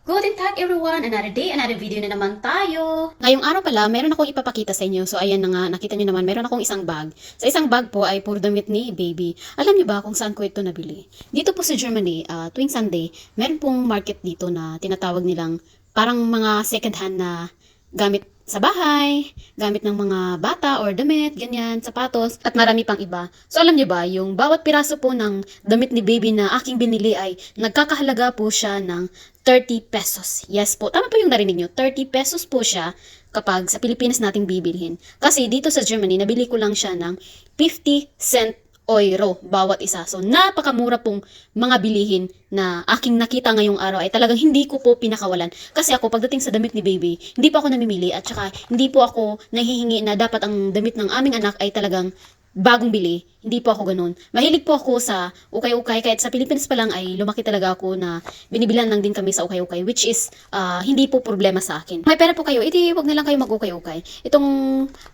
Guten Tag everyone! Another day, another video na naman tayo. Ngayong araw pala, meron akong ipapakita sa inyo. So, ayan na nga, nakita nyo naman, meron akong isang bag. Sa isang bag po ay puro damit ni baby. Alam nyo ba kung saan ko ito nabili? Dito po sa Germany, ah, tuwing Sunday, meron pong market dito na tinatawag nilang parang mga second hand na gamit sa bahay, gamit ng mga bata or damit, ganyan, sapatos, at marami pang iba. So alam nyo ba, yung bawat piraso po ng damit ni baby na aking binili ay nagkakahalaga po siya ng 30 pesos. Yes po, tama po yung narinig nyo, 30 pesos po siya kapag sa Pilipinas nating bibilhin. Kasi dito sa Germany, nabili ko lang siya ng 50 cent euro bawat isa. So, napakamura pong mga bilihin na aking nakita ngayong araw ay talagang hindi ko po pinakawalan. Kasi ako, pagdating sa damit ni baby, hindi po ako namimili at saka hindi po ako nahihingi na dapat ang damit ng aming anak ay talagang bagong bili. Hindi po ako ganun. Mahilig po ako sa ukay-ukay. Kahit sa Pilipinas pa lang ay lumaki talaga ako na binibilan lang din kami sa ukay-ukay. Which is, ah, hindi po problema sa akin. May pera po kayo, iti wag na lang kayo mag-ukay-ukay. Itong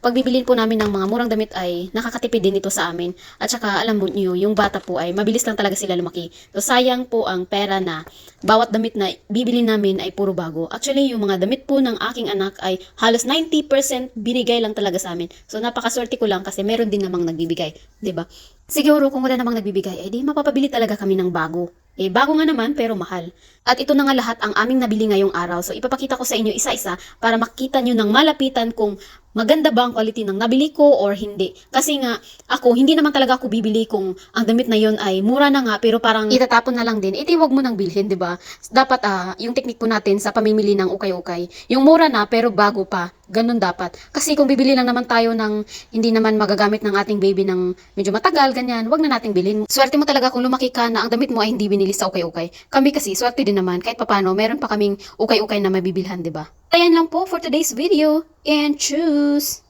pagbibilin po namin ng mga murang damit ay nakakatipid din ito sa amin. At saka alam mo niyo, yung bata po ay mabilis lang talaga sila lumaki. So sayang po ang pera na bawat damit na bibili namin ay puro bago. Actually, yung mga damit po ng aking anak ay halos 90% binigay lang talaga sa amin. So napakaswerte ko lang kasi meron din namang nagbibigay, 'di ba? Siguro kung wala namang nagbibigay, eh mapapabili talaga kami ng bago. Eh, bago nga naman, pero mahal. At ito na nga lahat ang aming nabili ngayong araw. So, ipapakita ko sa inyo isa-isa para makita nyo ng malapitan kung maganda ba ang quality ng nabili ko or hindi. Kasi nga, ako, hindi naman talaga ako bibili kung ang damit na yon ay mura na nga, pero parang itatapon na lang din. Iti, wag mo nang bilhin, di ba? Dapat, ah, yung technique po natin sa pamimili ng ukay-ukay, yung mura na, pero bago pa. Ganun dapat. Kasi kung bibili lang naman tayo ng hindi naman magagamit ng ating baby ng medyo matagal, ganyan, wag na nating bilhin. Swerte mo talaga kung lumaki ka na ang damit mo ay hindi binili sa ukay-ukay. Kami kasi, swerte din naman, kahit papano, meron pa kaming ukay-ukay na mabibilhan, di ba? Ayan lang po for today's video, and choose!